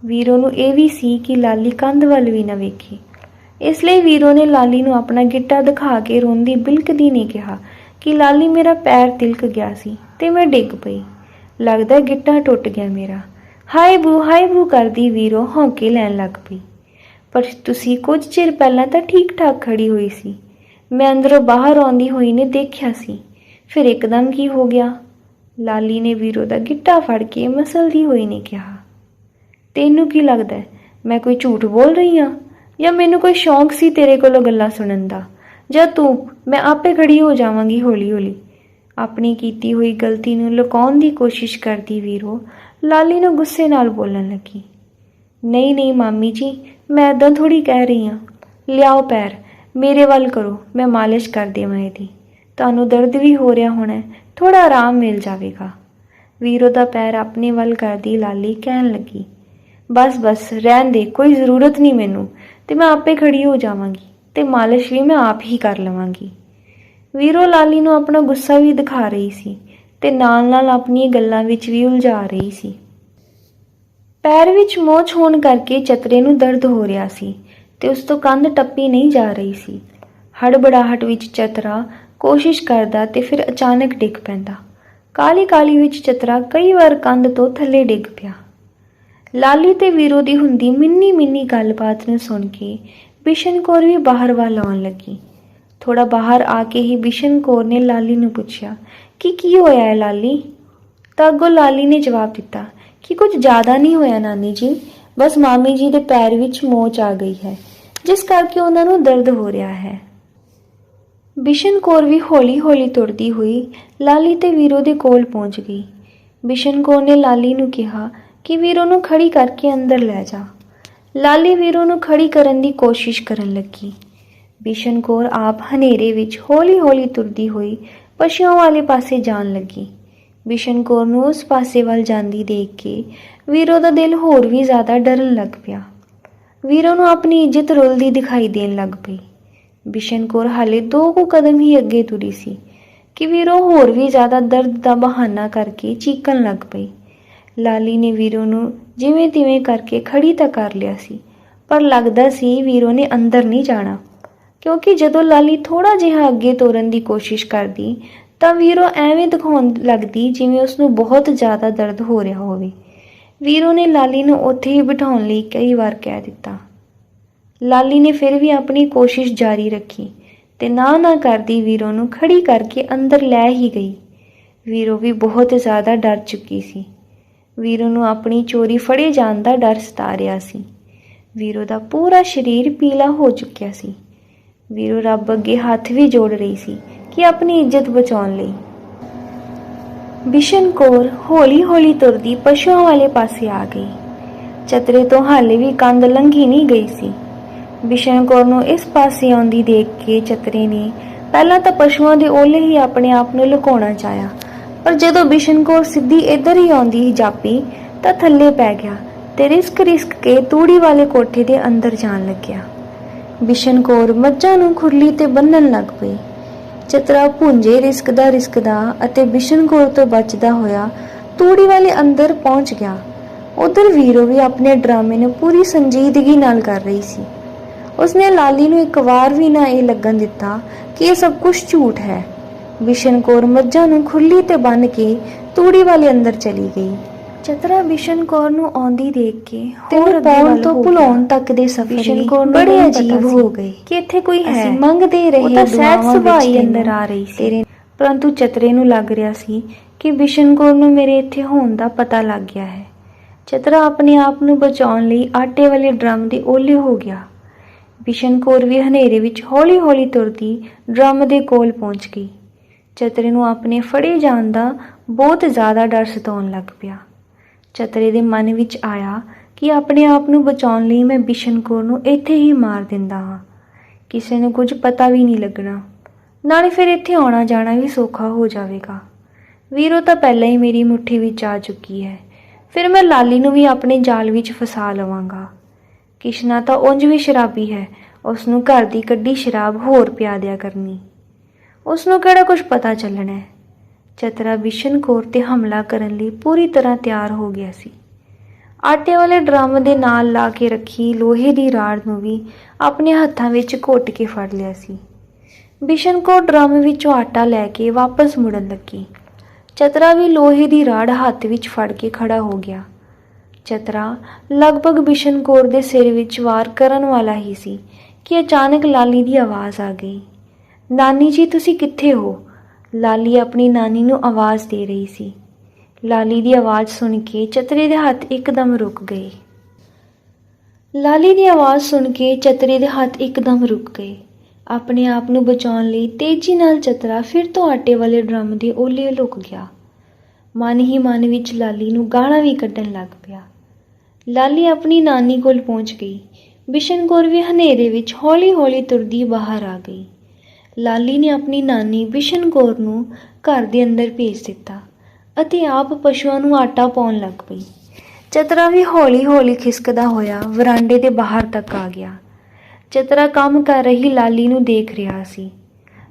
ਵੀਰੋ ਨੂੰ ਇਹ ਵੀ ਸੀ ਕਿ ਲਾਲੀ ਕੰਧ ਵੱਲ ਵੀ ਨਾ ਵੇਖੀ। ਇਸ ਲਈ ਵੀਰੋ ਨੇ ਲਾਲੀ ਨੂੰ ਆਪਣਾ ਗਿੱਟਾ ਦਿਖਾ ਕੇ ਰੋਂਦੀ ਬਿਲਕਦੀ ਨੇ ਕਿਹਾ ਕਿ ਲਾਲੀ ਮੇਰਾ ਪੈਰ ਤਿਲਕ ਗਿਆ ਸੀ। ਤੇ ਮੈਂ ਡਿੱਗ ਪਈ। ਲੱਗਦਾ ਗਿੱਟਾ ਟੁੱਟ ਗਿਆ ਮੇਰਾ। ਹਾਏ ਬੂ ਹਾਏ ਬੂ ਕਰਦੀ ਵੀਰੋ, ਹੌਂਕੇ ਲੈਣ ਲੱਗ ਪਈ। ਪਰ ਤੁਸੀਂ ਕੁਝ ਚਿਰ ਪਹਿਲਾਂ ਤਾਂ ਠੀਕ ਠਾਕ ਖੜੀ ਹੋਈ ਸੀ। ਮੈਂ ਅੰਦਰੋਂ ਬਾਹਰ ਆਉਂਦੀ ਹੋਈ ਨੇ ਦੇਖਿਆ ਸੀ। ਫਿਰ ਇੱਕਦਮ ਕੀ ਹੋ ਗਿਆ? ਲਾਲੀ ਨੇ ਵੀਰੋ ਦਾ ਗਿੱਟਾ ਫੜ ਕੇ ਮਸਲਦੀ ਹੋਈ ਨੇ ਕਿਹਾ, ਤੈਨੂੰ ਕੀ ਲੱਗਦਾ ਮੈਂ ਕੋਈ ਝੂਠ ਬੋਲ ਰਹੀ ਹਾਂ? ਜਾਂ ਮੈਨੂੰ ਕੋਈ ਸ਼ੌਂਕ ਸੀ ਤੇਰੇ ਕੋਲੋਂ ਗੱਲਾਂ ਸੁਣਨ ਦਾ? ਜਾਂ ਤੂੰ, ਮੈਂ ਆਪੇ ਖੜੀ ਹੋ ਜਾਵਾਂਗੀ ਹੌਲੀ-ਹੌਲੀ? ਆਪਣੀ ਕੀਤੀ ਹੋਈ ਗਲਤੀ ਨੂੰ ਲੁਕਾਉਣ ਦੀ ਕੋਸ਼ਿਸ਼ ਕਰਦੀ ਵੀਰੋ। ਲਾਲੀ ਨੂੰ ਗੁੱਸੇ ਨਾਲ ਬੋਲਣ ਲੱਗੀ। ਨਹੀਂ ਨਹੀਂ ਮਾਮੀ ਜੀ, ਮੈਂ ਇਦਾਂ ਥੋੜੀ ਕਹਿ ਰਹੀ ਹਾਂ। ਲਿਆਓ ਪੈਰ, ਮੇਰੇ ਵੱਲ ਕਰੋ, ਮੈਂ ਮਾਲਿਸ਼ ਕਰ ਦੇਵਾਂ ਇਹਦੀ। ਤੁਹਾਨੂੰ ਦਰਦ ਵੀ ਹੋ ਰਿਹਾ ਹੋਣਾ ਥੋੜਾ ਆਰਾਮ ਮਿਲ ਜਾਵੇਗਾ। ਵੀਰੋ ਦਾ ਪੈਰ ਆਪਣੇ ਵੱਲ ਕਰਦੀ ਲਾਲੀ ਕਹਿਣ ਲੱਗੀ। ਬਸ ਬਸ, ਰਹਿਣ ਦੇ, ਕੋਈ ਜ਼ਰੂਰਤ ਨਹੀਂ ਮੈਨੂੰ, ਤੇ ਮੈਂ ਆਪੇ ਖੜੀ ਹੋ ਜਾਵਾਂਗੀ, ਤੇ ਮਾਲਿਸ਼ ਵੀ ਮੈਂ ਆਪ ਹੀ ਕਰ ਲਵਾਂਗੀ। ਵੀਰੋ ਲਾਲੀ ਨੂੰ ਆਪਣਾ ਗੁੱਸਾ ਵੀ ਦਿਖਾ ਰਹੀ ਸੀ ਤੇ ਨਾਲ-ਨਾਲ ਆਪਣੀਆਂ ਗੱਲਾਂ ਵਿੱਚ ਵੀ ਉਲਝਾ ਰਹੀ ਸੀ। ਪੈਰ ਵਿੱਚ ਮੋਚ ਹੋਣ ਕਰਕੇ ਚਤਰੇ ਨੂੰ ਦਰਦ ਹੋ ਰਿਹਾ ਸੀ ਤੇ ਉਸ ਤੋਂ ਕੰਧ ਟੱਪੀ ਨਹੀਂ ਜਾ ਰਹੀ ਸੀ। ਹੜਬੜਾਹਟ ਵਿੱਚ ਚਤਰਾ ਕੋਸ਼ਿਸ਼ ਕਰਦਾ ਤੇ ਫਿਰ ਅਚਾਨਕ ਡਿੱਗ ਪੈਂਦਾ। ਕਾਲੀ ਕਾਲੀ ਵਿੱਚ ਚਤਰਾ ਕਈ ਵਾਰ ਕੰਧ ਤੋਂ ਥੱਲੇ ਡਿੱਗ ਪਿਆ। ਲਾਲੀ ਤੇ ਵੀਰੋ ਦੀ ਹੁੰਦੀ ਮਿੰਨੀ ਮਿੰਨੀ ਗੱਲਬਾਤ ਨੂੰ ਸੁਣ ਕੇ ਬਿਸ਼ਨ ਕੌਰ ਵੀ ਬਾਹਰ ਵੱਲ ਆਉਣ ਲੱਗੀ। ਥੋੜਾ ਬਾਹਰ ਆ ਕੇ ਹੀ ਬਿਸ਼ਨ ਕੌਰ ਨੇ ਲਾਲੀ ਨੂੰ ਪੁੱਛਿਆ, ਕਿ, ਕੀ ਹੋਇਆ ਹੈ ਲਾਲੀ? ਤਾਂ ਅੱਗੋਂ ਲਾਲੀ ਨੇ ਜਵਾਬ ਦਿੱਤਾ, ਕਿ ਕੁਝ ਜ਼ਿਆਦਾ ਨਹੀਂ ਹੋਇਆ ਨਾਨੀ ਜੀ, ਬਸ ਮਾਮੀ ਜੀ ਦੇ ਪੈਰ ਵਿੱਚ ਮੋਚ ਆ ਗਈ ਹੈ, ਜਿਸ ਕਰਕੇ ਉਹਨਾਂ ਨੂੰ ਦਰਦ ਹੋ ਰਿਹਾ ਹੈ। ਬਿਸ਼ਨ ਕੌਰ ਵੀ ਹੌਲੀ-ਹੌਲੀ ਤੁਰਦੀ ਹੋਈ ਲਾਲੀ ਤੇ ਵੀਰੋ ਦੇ ਕੋਲ ਪਹੁੰਚ ਗਈ। ਬਿਸ਼ਨ ਕੌਰ ਨੇ ਲਾਲੀ ਨੂੰ ਕਿਹਾ ਕਿ ਵੀਰੋ ਨੂੰ ਖੜੀ ਕਰਕੇ ਅੰਦਰ ਲੈ ਜਾ। ਲਾਲੀ ਵੀਰੋ ਨੂੰ ਖੜੀ ਕਰਨ ਦੀ ਕੋਸ਼ਿਸ਼ ਕਰਨ ਲੱਗੀ। ਬਿਸ਼ਨ ਕੌਰ ਆਪ ਹਨੇਰੇ ਵਿੱਚ ਹੌਲੀ-ਹੌਲੀ ਤੁਰਦੀ ਹੋਈ ਪਸ਼ੂਆਂ ਵਾਲੇ ਪਾਸੇ ਜਾਣ ਲੱਗੀ। ਬਿਸ਼ਨ ਕੌਰ ਨੂੰ ਉਸ ਪਾਸੇ ਵੱਲ ਜਾਂਦੀ ਦੇਖ ਕੇ ਵੀਰੋ ਦਾ ਦਿਲ ਹੋਰ ਵੀ ਜ਼ਿਆਦਾ ਡਰਨ ਲੱਗ ਪਿਆ। ਵੀਰੋ ਨੂੰ ਆਪਣੀ ਇੱਜ਼ਤ ਰੁਲਦੀ ਦਿਖਾਈ ਦੇਣ ਲੱਗ ਪਈ। ਬਿਸ਼ਨ ਕੌਰ ਹਾਲੇ ਦੋ ਕੁ ਕਦਮ ਹੀ ਅੱਗੇ ਤੁਰੀ ਸੀ ਕਿ ਵੀਰੋ ਹੋਰ ਵੀ ਜ਼ਿਆਦਾ ਦਰਦ ਦਾ ਬਹਾਨਾ ਕਰਕੇ ਚੀਕਣ ਲੱਗ ਪਈ। ਲਾਲੀ ਨੇ ਵੀਰੋ ਨੂੰ ਜਿਵੇਂ ਤਿਵੇਂ ਕਰਕੇ ਖੜੀ ਤਾਂ ਕਰ ਲਿਆ ਸੀ, ਪਰ ਲੱਗਦਾ ਸੀ ਵੀਰੋ ਨੇ ਅੰਦਰ ਨਹੀਂ ਜਾਣਾ। ਕਿਉਂਕਿ ਜਦੋਂ ਲਾਲੀ ਥੋੜਾ ਜਿਹਾ ਅੱਗੇ ਤੋਰਨ ਦੀ ਕੋਸ਼ਿਸ਼ ਕਰਦੀ, ਤਾਂ ਵੀਰੋ ਐਵੇਂ ਦਿਖਾਉਣ ਲੱਗਦੀ ਜਿਵੇਂ ਉਸ ਨੂੰ ਬਹੁਤ ਜ਼ਿਆਦਾ ਦਰਦ ਹੋ ਰਿਹਾ ਹੋਵੇ। ਵੀਰੋ ਨੇ ਲਾਲੀ ਨੂੰ ਉੱਥੇ ਹੀ ਬਿਠਾਉਣ ਲਈ ਕਈ ਵਾਰ ਕਹਿ ਦਿੱਤਾ। ਲਾਲੀ ਨੇ ਫਿਰ ਵੀ ਆਪਣੀ ਕੋਸ਼ਿਸ਼ ਜਾਰੀ ਰੱਖੀ ਤੇ ਨਾ ਨਾ ਕਰਦੀ ਵੀਰੋ ਨੂੰ ਖੜੀ ਕਰਕੇ ਅੰਦਰ ਲੈ ਹੀ ਗਈ। ਵੀਰੋ ਵੀ ਬਹੁਤ ਜ਼ਿਆਦਾ ਡਰ ਚੁੱਕੀ ਸੀ। ਵੀਰੋ ਨੂੰ ਆਪਣੀ ਚੋਰੀ ਫੜੇ ਜਾਣ ਦਾ ਡਰ ਸਤਾ ਰਿਹਾ ਸੀ। ਵੀਰੋ ਦਾ ਪੂਰਾ ਸਰੀਰ ਪੀਲਾ ਹੋ ਚੁੱਕਿਆ ਸੀ। ਵੀਰੋ, ਰੱਬ ਅੱਗੇ ਹੱਥ ਵੀ ਜੋੜ ਰਹੀ ਸੀ ਕਿ ਆਪਣੀ ਇੱਜ਼ਤ ਬਚਾਉਣ ਲਈ। ਬਿਸ਼ਨ ਕੌਰ ਹੌਲੀ-ਹੌਲੀ ਤੁਰਦੀ ਪਸ਼ੂਆਂ ਵਾਲੇ ਪਾਸੇ ਆ ਗਈ। ਚਤਰੇ ਤੋਂ ਹਾਲੇ ਵੀ ਕੰਧ ਲੰਘੀ ਨਹੀਂ ਗਈ ਸੀ। ਬਿਸ਼ਨ ਕੌਰ ਨੂੰ ਇਸ ਪਾਸੇ ਆਉਂਦੀ ਦੇਖ ਕੇ ਚਤਰੇ ਨੇ ਪਹਿਲਾਂ ਤਾਂ ਪਸ਼ੂਆਂ ਦੇ ਓਲੇ ਹੀ ਆਪਣੇ ਆਪ ਨੂੰ ਲੁਕਾਉਣਾ ਚਾਹਿਆ, ਪਰ ਜਦੋਂ ਬਿਸ਼ਨ ਕੌਰ ਸਿੱਧੀ ਇੱਧਰ ਹੀ ਆਉਂਦੀ ਜਾਪੀ ਤਾਂ ਥੱਲੇ ਪੈ ਗਿਆ ਤੇ ਰਿਸਕ ਰਿਸਕ ਕੇ ਤੂੜੀ ਵਾਲੇ ਕੋਠੇ ਦੇ ਅੰਦਰ ਜਾਣ ਲੱਗਿਆ। ਬਿਸ਼ਨ ਕੌਰ ਮੱਝਾਂ ਨੂੰ ਖੁਰਲੀ ਤੇ ਬੰਨਣ ਲੱਗ ਪਈ। ਚਤਰਾ ਭੁੰਜੇ ਰਿਸਕਦਾ ਰਿਸਕਦਾ ਅਤੇ ਬਿਸ਼ਨ ਕੌਰ ਤੋਂ ਬਚਦਾ ਹੋਇਆ ਤੂੜੀ ਵਾਲੇ ਅੰਦਰ ਪਹੁੰਚ ਗਿਆ। ਉਧਰ ਵੀਰੋ ਵੀ ਆਪਣੇ ਡਰਾਮੇ ਨੂੰ ਪੂਰੀ ਸੰਜੀਦਗੀ ਨਾਲ ਕਰ ਰਹੀ ਸੀ। ਉਸਨੇ ਲਾਲੀ ਨੂੰ ਇੱਕ ਵਾਰ ਵੀ ਨਾ ਇਹ ਲੱਗਣ ਦਿੱਤਾ ਕਿ ਇਹ ਸਭ ਕੁਝ ਝੂਠ ਹੈ। ਬਿਸ਼ਨ ਕੌਰ ਮੱਝਾਂ ਨੂੰ ਖੁੱਲੀ ਤੇ ਬੰਨ ਕੇ ਤੂੜੀ ਵਾਲੇ ਅੰਦਰ ਚਲੀ ਗਈ। ਚਤਰਾ ਬਿਸ਼ਨ ਕੌਰ ਨੂੰ ਆਉਂਦੀ ਦੇਖ ਕੇ ਹੋਰ ਪਾਉਣ ਤੋਂ ਭੁਲਾਉਣ ਤੱਕ ਦੇ ਸਫ਼ਰ ਕੌਰ ਨੂੰ ਬੜੇ ਅਜੀਬ ਹੋ ਗਏ। ਕਿ ਇੱਥੇ ਕੋਈ ਹੈ। ਅਸੀਂ ਮੰਗਦੇ ਰਹੇ ਤਾਂ ਸਹਿਜ ਸੁਭਾਈ ਅੰਦਰ ਆ ਰਹੀ ਸੀ। ਪਰੰਤੂ ਚਤਰੇ ਨੂੰ ਲੱਗ ਰਿਹਾ ਸੀ ਕਿ ਬਿਸ਼ਨ ਕੌਰ ਨੂੰ ਮੇਰੇ ਇੱਥੇ ਹੋਣ ਦਾ ਪਤਾ ਲੱਗ ਗਿਆ ਹੈ। ਚਤਰਾ ਆਪਣੇ ਆਪ ਨੂੰ ਬਚਾਉਣ ਲਈ ਆਟੇ ਵਾਲੇ ਡਰਮ ਦੇ ਓਲੇ ਹੋ ਗਿਆ। ਬਿਸ਼ਨ ਕੌਰ ਵੀ ਹਨੇਰੇ ਵਿੱਚ ਹੌਲੀ-ਹੌਲੀ ਤੁਰਦੀ ਡਰਮ ਦੇ ਕੋਲ ਪਹੁੰਚ ਗਈ। ਚਤਰੇ ਨੂੰ ਆਪਣੇ ਫੜੇ ਜਾਣ ਦਾ ਬਹੁਤ ਜ਼ਿਆਦਾ ਡਰ ਸਤਾਉਣ ਲੱਗ ਪਿਆ। ਚਤਰੇ ਦੇ ਮਨ ਵਿੱਚ ਆਇਆ ਕਿ ਆਪਣੇ ਆਪ ਨੂੰ ਬਚਾਉਣ ਲਈ ਮੈਂ ਬਿਸ਼ਨ ਕੌਰ ਨੂੰ ਇੱਥੇ ਹੀ ਮਾਰ ਦਿੰਦਾ ਹਾਂ। ਕਿਸੇ ਨੂੰ ਕੁਝ ਪਤਾ ਵੀ ਨਹੀਂ ਲੱਗਣਾ। ਨਾਲੇ ਫਿਰ ਇੱਥੇ ਆਉਣਾ ਜਾਣਾ ਵੀ ਸੌਖਾ ਹੋ ਜਾਵੇਗਾ। ਵੀਰੋ, ਤਾਂ ਪਹਿਲਾਂ ਹੀ ਮੇਰੀ ਮੁੱਠੀ ਵਿੱਚ ਆ ਚੁੱਕੀ ਹੈ। ਫਿਰ ਮੈਂ ਲਾਲੀ ਨੂੰ ਵੀ ਆਪਣੇ ਜਾਲ ਵਿੱਚ ਫਸਾ ਲਵਾਂਗਾ। ਕਿਸ਼ਨਾ ਤਾਂ ਉਂਝ ਵੀ ਸ਼ਰਾਬੀ ਹੈ। ਉਸ ਨੂੰ ਘਰ ਦੀ ਕੱਢੀ ਸ਼ਰਾਬ ਹੋਰ ਪਿਆ ਦਿਆ ਕਰਨੀ। ਉਸ ਨੂੰ ਕਿਹੜਾ ਕੁਝ ਪਤਾ ਚੱਲਣਾ ਹੈ? ਚਤਰਾ ਬਿਸ਼ਨ ਕੌਰ ਤੇ ਹਮਲਾ ਕਰਨ ਲਈ ਪੂਰੀ ਤਰ੍ਹਾਂ ਤਿਆਰ ਹੋ ਗਿਆ ਸੀ। ਆਟੇ ਵਾਲੇ ਡਰਮ ਦੇ ਨਾਲ ਲਾ ਕੇ ਰੱਖੀ ਲੋਹੇ ਦੀ ਰਾੜ ਨੂੰ ਵੀ ਆਪਣੇ ਹੱਥਾਂ ਵਿੱਚ ਘੋਟ ਕੇ ਫੜ ਲਿਆ ਸੀ। ਬਿਸ਼ਨ ਕੌਰ ਡਰਮ ਵਿੱਚੋਂ ਆਟਾ ਲੈ ਕੇ ਵਾਪਸ ਮੁੜਨ ਲੱਗੀ। ਚਤਰਾ ਵੀ ਲੋਹੇ ਦੀ ਰਾੜ ਹੱਥ ਵਿੱਚ ਫੜ ਕੇ ਖੜਾ ਹੋ ਗਿਆ। ਚਤਰਾ ਲਗਭਗ ਬਿਸ਼ਨ ਕੌਰ ਦੇ ਸਿਰ ਵਿੱਚ ਵਾਰ ਕਰਨ ਵਾਲਾ ਹੀ ਸੀ ਕਿ ਅਚਾਨਕ ਲਾਲੀ ਦੀ ਆਵਾਜ਼ ਆ ਗਈ। ਨਾਨੀ ਜੀ, ਤੁਸੀਂ ਕਿੱਥੇ ਹੋ? ਲਾਲੀ ਆਪਣੀ ਨਾਨੀ ਨੂੰ ਆਵਾਜ਼ ਦੇ ਰਹੀ ਸੀ। ਲਾਲੀ ਦੀ ਆਵਾਜ਼ ਸੁਣ ਕੇ ਚਤਰੇ ਦੇ ਹੱਥ ਇੱਕਦਮ ਰੁਕ ਗਏ। ਲਾਲੀ ਦੀ ਆਵਾਜ਼ ਸੁਣ ਕੇ ਚਤਰੇ ਦੇ ਹੱਥ ਇੱਕਦਮ ਰੁਕ ਗਏ। ਆਪਣੇ ਆਪ ਨੂੰ ਬਚਾਉਣ ਲਈ ਤੇਜ਼ੀ ਨਾਲ ਚਤਰਾ ਫਿਰ ਤੋਂ ਆਟੇ ਵਾਲੇ ਡਰਮ ਦੇ ਓਲੇ ਲੁਕ ਗਿਆ। ਮਨ ਹੀ ਮਨ ਵਿੱਚ ਲਾਲੀ ਨੂੰ ਗਾਲਾਂ ਵੀ ਕੱਢਣ ਲੱਗ ਪਿਆ। ਲਾਲੀ ਆਪਣੀ ਨਾਨੀ ਕੋਲ ਪਹੁੰਚ ਗਈ। ਬਿਸ਼ਨ ਕੌਰ ਵੀ ਹਨੇਰੇ ਵਿੱਚ ਹੌਲੀ-ਹੌਲੀ ਤੁਰਦੀ ਬਾਹਰ ਆ ਗਈ। ਲਾਲੀ ਨੇ ਆਪਣੀ ਨਾਨੀ ਬਿਸ਼ਨ ਕੌਰ ਨੂੰ ਘਰ ਦੇ ਅੰਦਰ ਭੇਜ ਦਿੱਤਾ ਅਤੇ ਆਪ ਪਸ਼ੂਆਂ ਨੂੰ ਆਟਾ ਪਾਉਣ ਲੱਗ ਪਈ। ਚਤਰਾ ਵੀ ਹੌਲੀ-ਹੌਲੀ ਖਿਸਕਦਾ ਹੋਇਆ ਵਰਾਂਡੇ ਦੇ ਬਾਹਰ ਤੱਕ ਆ ਗਿਆ। ਚਤਰਾ ਕੰਮ ਕਰ ਰਹੀ ਲਾਲੀ ਨੂੰ ਦੇਖ ਰਿਹਾ ਸੀ।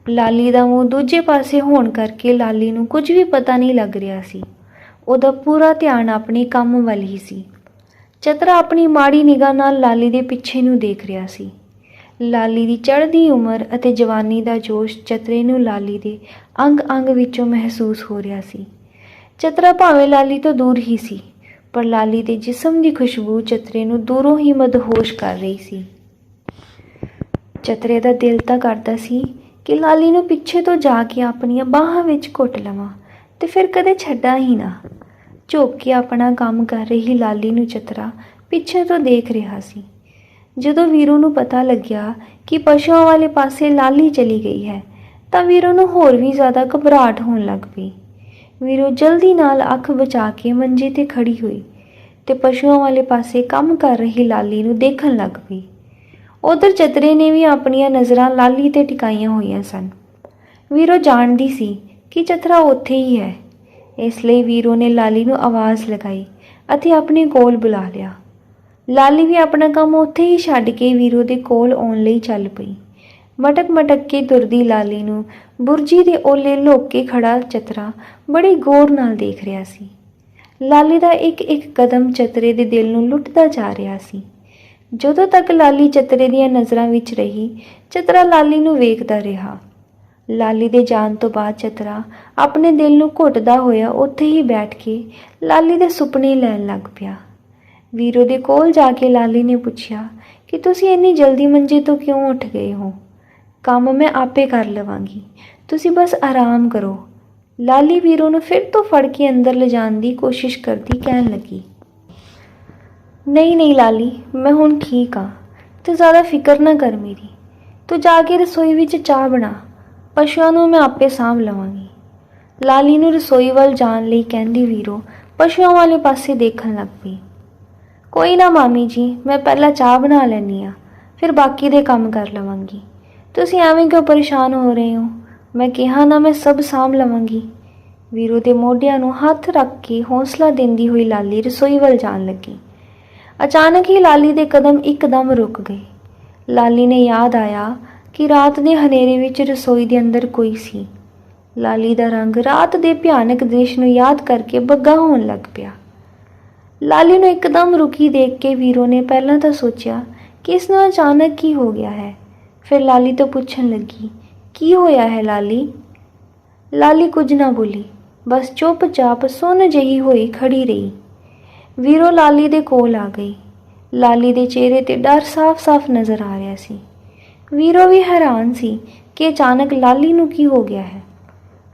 ਲਾਲੀ ਦਾ ਮੂੰਹ ਦੂਜੇ ਪਾਸੇ ਹੋਣ ਕਰਕੇ ਲਾਲੀ ਨੂੰ ਕੁਝ ਵੀ ਪਤਾ ਨਹੀਂ ਲੱਗ ਰਿਹਾ ਸੀ। ਉਹਦਾ ਪੂਰਾ ਧਿਆਨ ਆਪਣੇ ਕੰਮ ਵੱਲ ਹੀ ਸੀ। ਚਤਰਾ ਆਪਣੀ ਮਾੜੀ ਨਿਗਾਹ ਨਾਲ ਲਾਲੀ ਦੇ ਪਿੱਛੇ ਨੂੰ ਦੇਖ ਰਿਹਾ ਸੀ। ਲਾਲੀ ਦੀ ਚੜ੍ਹਦੀ ਉਮਰ ਅਤੇ ਜਵਾਨੀ ਦਾ ਜੋਸ਼ ਚਤਰੇ ਨੂੰ ਲਾਲੀ ਦੇ ਅੰਗ-ਅੰਗ ਵਿੱਚੋਂ ਮਹਿਸੂਸ ਹੋ ਰਿਹਾ ਸੀ। ਚਤਰਾ ਭਾਵੇਂ ਲਾਲੀ ਤੋਂ ਦੂਰ ਹੀ ਸੀ, ਪਰ ਲਾਲੀ ਦੇ ਜਿਸਮ ਦੀ ਖੁਸ਼ਬੂ ਚਤਰੇ ਨੂੰ ਦੂਰੋਂ ਹੀ ਮਦਹੋਸ਼ ਕਰ ਰਹੀ ਸੀ। ਚਤਰੇ ਦਾ ਦਿਲ ਤਾਂ ਕਰਦਾ ਸੀ ਕਿ ਲਾਲੀ ਨੂੰ ਪਿੱਛੇ ਤੋਂ ਜਾ ਕੇ ਆਪਣੀਆਂ ਬਾਹਾਂ ਵਿੱਚ ਘੁੱਟ ਲਵਾਂ ਤੇ ਫਿਰ ਕਦੇ ਛੱਡਾਂ ਹੀ ਨਾ। ਝੋਕ ਕੇ ਆਪਣਾ ਕੰਮ ਕਰ ਰਹੀ ਲਾਲੀ ਨੂੰ ਚਤਰਾ ਪਿੱਛੇ ਤੋਂ ਦੇਖ ਰਿਹਾ ਸੀ। ਜਦੋਂ ਵੀਰੂ ਨੂੰ ਪਤਾ ਲੱਗਿਆ ਕਿ ਪਸ਼ੂਆਂ ਵਾਲੇ ਪਾਸੇ ਲਾਲੀ ਚਲੀ ਗਈ ਹੈ, ਤਾਂ ਵੀਰੂ ਨੂੰ ਹੋਰ ਵੀ ਜ਼ਿਆਦਾ ਘਬਰਾਹਟ ਹੋਣ ਲੱਗ ਪਈ। ਵੀਰੂ ਜਲਦੀ ਨਾਲ ਅੱਖ ਬਚਾ ਕੇ ਮੰਜੇ ਤੇ ਖੜੀ ਹੋਈ ਤੇ ਪਸ਼ੂਆਂ ਵਾਲੇ ਪਾਸੇ ਕੰਮ ਕਰ ਰਹੀ ਲਾਲੀ ਨੂੰ ਦੇਖਣ ਲੱਗ ਪਈ। ਉਧਰ ਚਤਰੇ ਨੇ ਵੀ ਆਪਣੀਆਂ ਨਜ਼ਰਾਂ ਲਾਲੀ ਤੇ ਟਿਕਾਈਆਂ ਹੋਈਆਂ ਸਨ। ਵੀਰੋ ਜਾਣਦੀ ਸੀ ਕਿ ਚਤਰਾ ਉੱਥੇ ਹੀ ਹੈ। ਇਸ ਲਈ ਵੀਰੋ ਨੇ ਲਾਲੀ ਨੂੰ ਆਵਾਜ਼ ਲਗਾਈ ਅਤੇ ਆਪਣੇ ਕੋਲ ਬੁਲਾ ਲਿਆ। ਲਾਲੀ ਵੀ ਆਪਣਾ ਕੰਮ ਉੱਥੇ ਹੀ ਛੱਡ ਕੇ ਵੀਰੋ ਦੇ ਕੋਲ ਆਉਣ ਲਈ ਚੱਲ ਪਈ। ਮਟਕ ਮਟਕ ਕੇ ਤੁਰਦੀ ਲਾਲੀ ਨੂੰ ਬੁਰਜੀ ਦੇ ਓਲੇ ਲੁੱਕ ਕੇ ਖੜਾ ਚਤਰਾ ਬੜੀ ਗੌਰ ਨਾਲ ਦੇਖ ਰਿਹਾ ਸੀ। ਲਾਲੀ ਦਾ ਇੱਕ ਇੱਕ ਕਦਮ ਚਤਰੇ ਦੇ ਦਿਲ ਨੂੰ ਲੁੱਟਦਾ ਜਾ ਰਿਹਾ ਸੀ। ਜਦੋਂ ਤੱਕ ਲਾਲੀ ਚਤਰੇ ਦੀਆਂ ਨਜ਼ਰਾਂ ਵਿੱਚ ਰਹੀ, ਚਤਰਾ ਲਾਲੀ ਨੂੰ ਵੇਖਦਾ ਰਿਹਾ। ਲਾਲੀ ਦੇ ਜਾਣ ਤੋਂ ਬਾਅਦ ਚਤਰਾ ਆਪਣੇ ਦਿਲ ਨੂੰ ਘੁੱਟਦਾ ਹੋਇਆ ਉੱਥੇ ਹੀ ਬੈਠ ਕੇ ਲਾਲੀ ਦੇ ਸੁਪਨੇ ਲੈਣ ਲੱਗ ਪਿਆ। ਵੀਰੋ ਦੇ ਕੋਲ ਜਾ ਕੇ ਲਾਲੀ ਨੇ ਪੁੱਛਿਆ ਕਿ ਤੁਸੀਂ ਇੰਨੀ ਜਲਦੀ ਮੰਜੇ ਤੋਂ ਕਿਉਂ ਉੱਠ ਗਏ ਹੋ? ਕੰਮ ਮੈਂ ਆਪੇ ਕਰ ਲਵਾਂਗੀ। ਤੁਸੀਂ ਬਸ ਆਰਾਮ ਕਰੋ। ਲਾਲੀ ਵੀਰੋ ਨੂੰ ਫਿਰ ਤੋਂ ਫੜ ਕੇ ਅੰਦਰ ਲਿਜਾਣ ਦੀ ਕੋਸ਼ਿਸ਼ ਕਰਦੀ ਕਹਿਣ ਲੱਗੀ। ਨਹੀਂ ਨਹੀਂ ਲਾਲੀ, ਮੈਂ ਹੁਣ ਠੀਕ ਆ ਤੂੰ ਜ਼ਿਆਦਾ ਫਿਕਰ ਨਾ ਕਰ ਮੇਰੀ। ਤੂੰ ਜਾ ਕੇ ਰਸੋਈ ਵਿੱਚ ਚਾਹ ਬਣਾ। ਪਸ਼ੂਆਂ ਨੂੰ ਮੈਂ ਆਪੇ ਸਾਂਭ ਲਵਾਂਗੀ। ਲਾਲੀ ਨੂੰ ਰਸੋਈ ਵੱਲ ਜਾਣ ਲਈ ਕਹਿੰਦੀ ਵੀਰੋ ਪਸ਼ੂਆਂ ਵਾਲੇ ਪਾਸੇ ਦੇਖਣ ਲੱਗ ਪਈ। ਕੋਈ ਨਾ ਮਾਮੀ ਜੀ, ਮੈਂ ਪਹਿਲਾਂ ਚਾਹ ਬਣਾ ਲੈਣੀ ਆ ਫਿਰ ਬਾਕੀ ਦੇ ਕੰਮ ਕਰ ਲਵਾਂਗੀ। ਤੁਸੀਂ ਐਵੇਂ ਕਿਉਂ ਪਰੇਸ਼ਾਨ ਹੋ ਰਹੇ ਹੋ? ਮੈਂ ਕਿਹਾ ਨਾ ਮੈਂ ਸਭ ਸਾਂਭ ਲਵਾਂਗੀ। ਵੀਰੋ ਦੇ ਮੋਢਿਆਂ ਨੂੰ ਹੱਥ ਰੱਖ ਕੇ ਹੌਸਲਾ ਦਿੰਦੀ ਹੋਈ ਲਾਲੀ ਰਸੋਈ ਵੱਲ ਜਾਣ ਲੱਗੀ। ਅਚਾਨਕ ਹੀ ਲਾਲੀ ਦੇ ਕਦਮ ਇੱਕਦਮ ਰੁਕ ਗਏ। ਲਾਲੀ ਨੇ ਯਾਦ ਆਇਆ ਕਿ ਰਾਤ ਦੇ ਹਨੇਰੇ ਵਿੱਚ ਰਸੋਈ ਦੇ ਅੰਦਰ ਕੋਈ ਸੀ। ਲਾਲੀ ਦਾ ਰੰਗ ਰਾਤ ਦੇ ਭਿਆਨਕ ਦ੍ਰਿਸ਼ ਨੂੰ ਯਾਦ ਕਰਕੇ ਬੱਗਾ ਹੋਣ ਲੱਗ ਪਿਆ। ਲਾਲੀ ਨੂੰ ਇੱਕਦਮ ਰੁਕੀ ਦੇਖ ਕੇ ਵੀਰੋ ਨੇ ਪਹਿਲਾਂ ਤਾਂ ਸੋਚਿਆ ਕਿ ਇਸ ਨੂੰ ਅਚਾਨਕ ਕੀ ਹੋ ਗਿਆ ਹੈ। ਫਿਰ ਲਾਲੀ ਤੋਂ ਪੁੱਛਣ ਲੱਗੀ, ਕੀ ਹੋਇਆ ਹੈ ਲਾਲੀ? ਲਾਲੀ ਕੁਝ ਨਾ ਬੋਲੀ, ਬਸ ਚੁੱਪਚਾਪ ਸੁੰਨ ਜਿਹੀ ਹੋਈ ਖੜੀ ਰਹੀ। ਵੀਰੋ ਲਾਲੀ ਦੇ ਕੋਲ ਆ ਗਈ। ਲਾਲੀ ਦੇ ਚਿਹਰੇ ਤੇ ਡਰ ਸਾਫ਼-ਸਾਫ਼ ਨਜ਼ਰ ਆ ਰਿਹਾ ਸੀ। ਵੀਰੋ ਵੀ ਹੈਰਾਨ ਸੀ ਕਿ ਅਚਾਨਕ ਲਾਲੀ ਨੂੰ ਕੀ ਹੋ ਗਿਆ ਹੈ।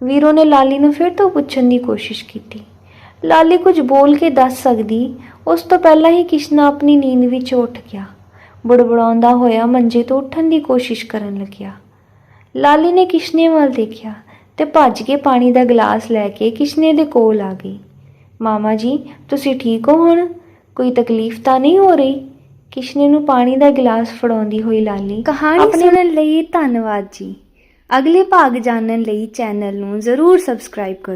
ਵੀਰੋ ਨੇ ਲਾਲੀ ਨੂੰ ਫਿਰ ਤੋਂ ਪੁੱਛਣ ਦੀ ਕੋਸ਼ਿਸ਼ ਕੀਤੀ। ਲਾਲੀ ਕੁਝ ਬੋਲ ਕੇ ਦੱਸ ਸਕਦੀ ਉਸ ਤੋਂ ਪਹਿਲਾਂ ਹੀ ਕਿਸ਼ਨਾ ਆਪਣੀ ਨੀਂਦ ਵਿੱਚ ਉੱਠ ਗਿਆ। ਬੜਬੜਾਉਂਦਾ ਹੋਇਆ ਮੰਜੇ ਤੋਂ ਉੱਠਣ ਦੀ ਕੋਸ਼ਿਸ਼ ਕਰਨ ਲੱਗਿਆ। ਲਾਲੀ ਨੇ ਕਿਸ਼ਨੇ ਵੱਲ ਦੇਖਿਆ ਤੇ ਭੱਜ ਕੇ ਪਾਣੀ ਦਾ ਗਲਾਸ ਲੈ ਕੇ ਕਿਸ਼ਨੇ ਦੇ ਕੋਲ ਆ ਗਈ। ਮਾਮਾ ਜੀ ਤੁਸੀਂ ਠੀਕ ਹੋ ਹੁਣ? ਕੋਈ ਤਕਲੀਫ ਤਾਂ ਨਹੀਂ ਹੋ ਰਹੀ? ਕਿਸ਼ਨੇ ਨੂੰ ਪਾਣੀ ਦਾ ਗਲਾਸ ਫੜਾਉਂਦੀ ਹੋਈ ਲਾਲੀ ਕਹਾਣੀ ਸੁਣਨ ਲਈ ਧੰਨਵਾਦ ਜੀ। ਅਗਲੇ ਭਾਗ ਜਾਣਨ ਲਈ ਚੈਨਲ ਨੂੰ ਜ਼ਰੂਰ ਸਬਸਕ੍ਰਾਈਬ ਕਰੋ।